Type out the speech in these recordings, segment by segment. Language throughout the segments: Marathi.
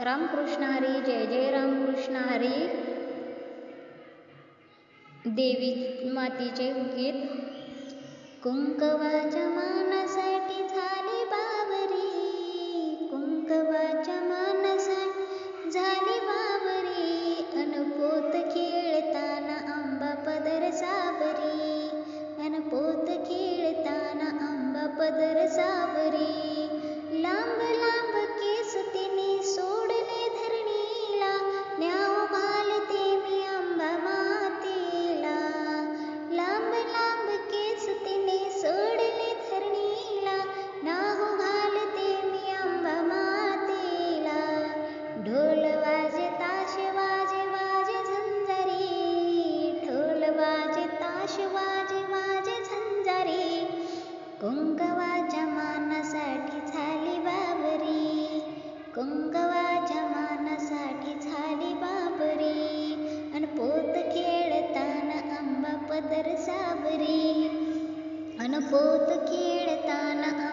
रामकृष्ण हरी जय जय रामकृष्ण हरी. देवी मातीचे गीत. कुंकवाच्या मानासाठी झाली बावरी. कुंकवाच्या मानासाठी झाली बावरी. अनपोत खेळताना आंबा पदर सावरी. अनपोत खेळताना आंबा पदर सावरी. शिवाजी माझे झंजारी कुंकवाच्या मानासाठी झाली बाबरी. कुंकवाच्या मानासाठी झाली बाबरी. अन पोत खेळताना आंबा पदर साबरी. अन पोत खेळताना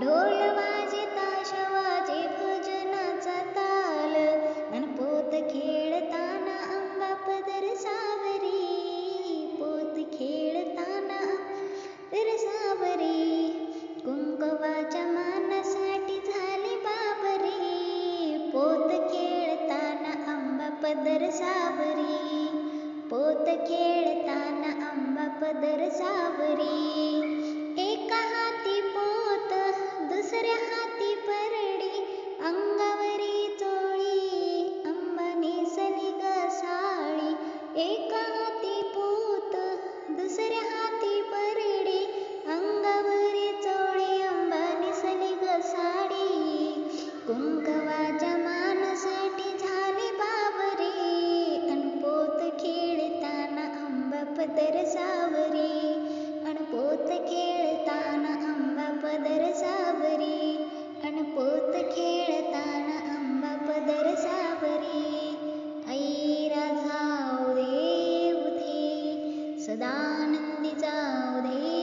ढोल वाजे ताश वाजे भजनाचा ताल अन पोत खेळताना आंबा पदर सावरी पोत खेळताना पदर सावरी कुंकवाच्या मानासाठी झाली बाबरी पोत खेळताना आंबा पदर सावरी पोत खेळताना आंबा पदर सावरी. एका हात पदर सावी अनपोतना अम् पदर सा पोतखे अम् पदर साधानी जावे